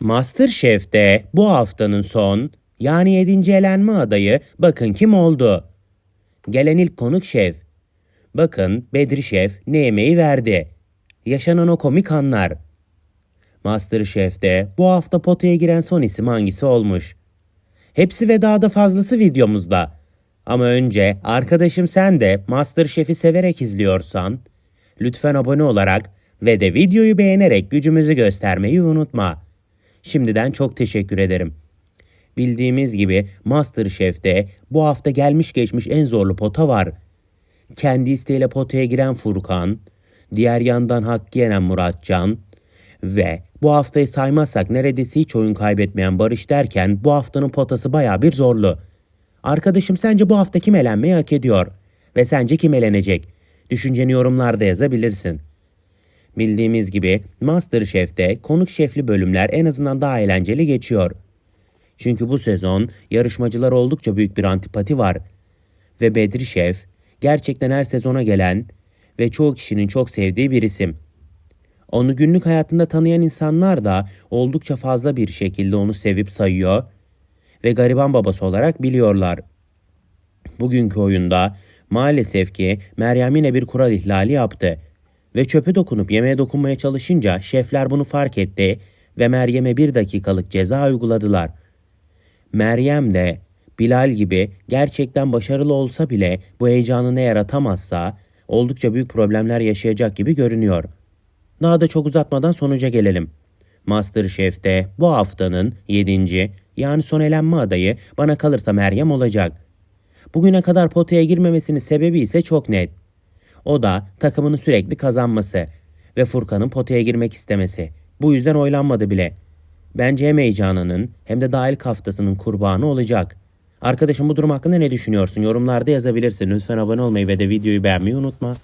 Masterchef'te bu haftanın son yani 7. elenme adayı bakın kim oldu? Gelen ilk konuk şef. Bakın Bedri Şef ne yemeği verdi. Yaşanan o komik anlar. Masterchef'te bu hafta potaya giren son isim hangisi olmuş? Hepsi ve daha da fazlası videomuzda. Ama önce arkadaşım sen de Masterchef'i severek izliyorsan lütfen abone olarak ve de videoyu beğenerek gücümüzü göstermeyi unutma. Şimdiden çok teşekkür ederim. Bildiğimiz gibi Masterchef'te bu hafta gelmiş geçmiş en zorlu pota var. Kendi isteğiyle potaya giren Furkan, diğer yandan hakkı yenen Muratcan ve bu haftayı saymazsak neredeyse hiç oyun kaybetmeyen Barış derken bu haftanın potası baya bir zorlu. Arkadaşım sence bu hafta kim elenmeyi hak ediyor? Ve sence kim elenecek? Düşünceni yorumlarda yazabilirsin. Bildiğimiz gibi Masterchef'te konuk şefli bölümler en azından daha eğlenceli geçiyor. Çünkü bu sezon yarışmacılar oldukça büyük bir antipati var. Ve Bedri Şef gerçekten her sezona gelen ve çoğu kişinin çok sevdiği bir isim. Onu günlük hayatında tanıyan insanlar da oldukça fazla bir şekilde onu sevip sayıyor ve gariban babası olarak biliyorlar. Bugünkü oyunda maalesef ki Meryem yine bir kural ihlali yaptı. Ve çöpe dokunup yemeğe dokunmaya çalışınca şefler bunu fark etti ve Meryem'e bir dakikalık ceza uyguladılar. Meryem de Bilal gibi gerçekten başarılı olsa bile bu heyecanını yaratamazsa oldukça büyük problemler yaşayacak gibi görünüyor. Daha da çok uzatmadan sonuca gelelim. Masterchef'te bu haftanın 7. yani son elenme adayı bana kalırsa Meryem olacak. Bugüne kadar potaya girmemesinin sebebi ise çok net. O da takımının sürekli kazanması ve Furkan'ın potaya girmek istemesi. Bu yüzden oylanmadı bile. Bence hem heyecanının hem de dahil haftasının kurbanı olacak. Arkadaşım bu durum hakkında ne düşünüyorsun? Yorumlarda yazabilirsin. Lütfen abone olmayı ve de videoyu beğenmeyi unutma.